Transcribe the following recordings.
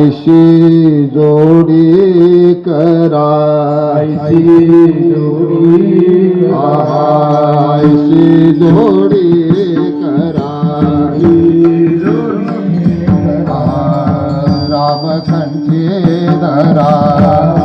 ऐसी जोड़ी करा। ऐसी जोड़ी ऐसी जोड़ी करा। राम खंडे धरा।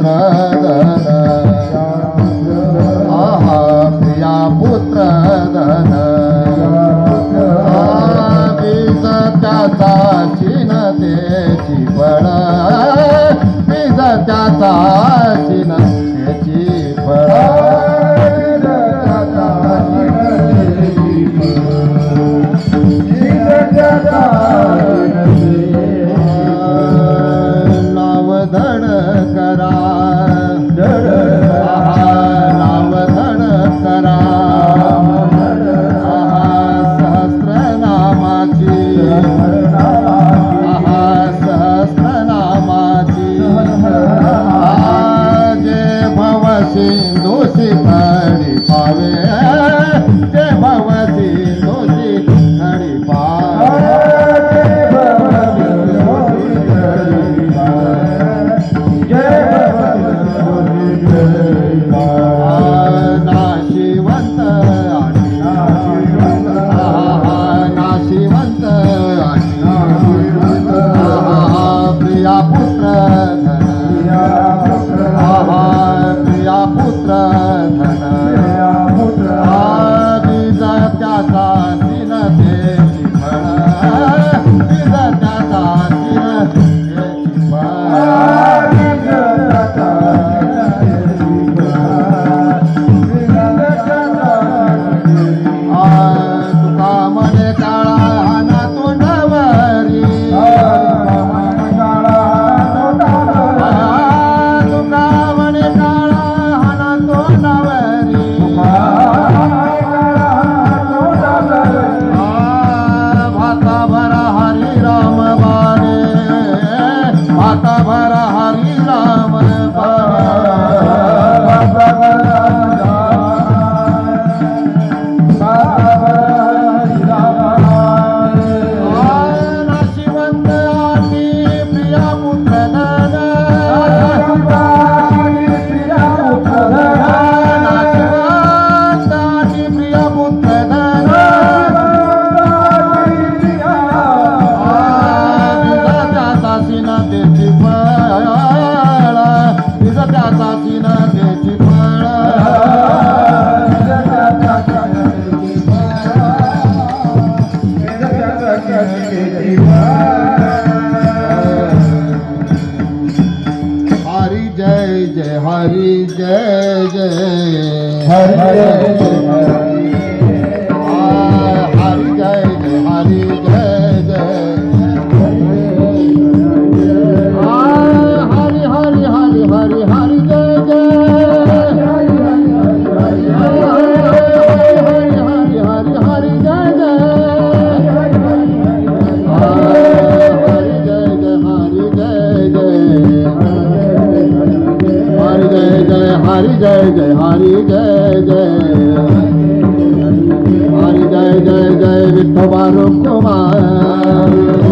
पुत्र धन आहा पुत्र धन बीज त्याचा शिनतेची फळ बीज त्याचा शिनतेची फळ જય જય હરિ જય જય. હરિ જય હરી જય જય હરી જય જય હરી જય જય જય વિઠ્ઠલ કુમાર.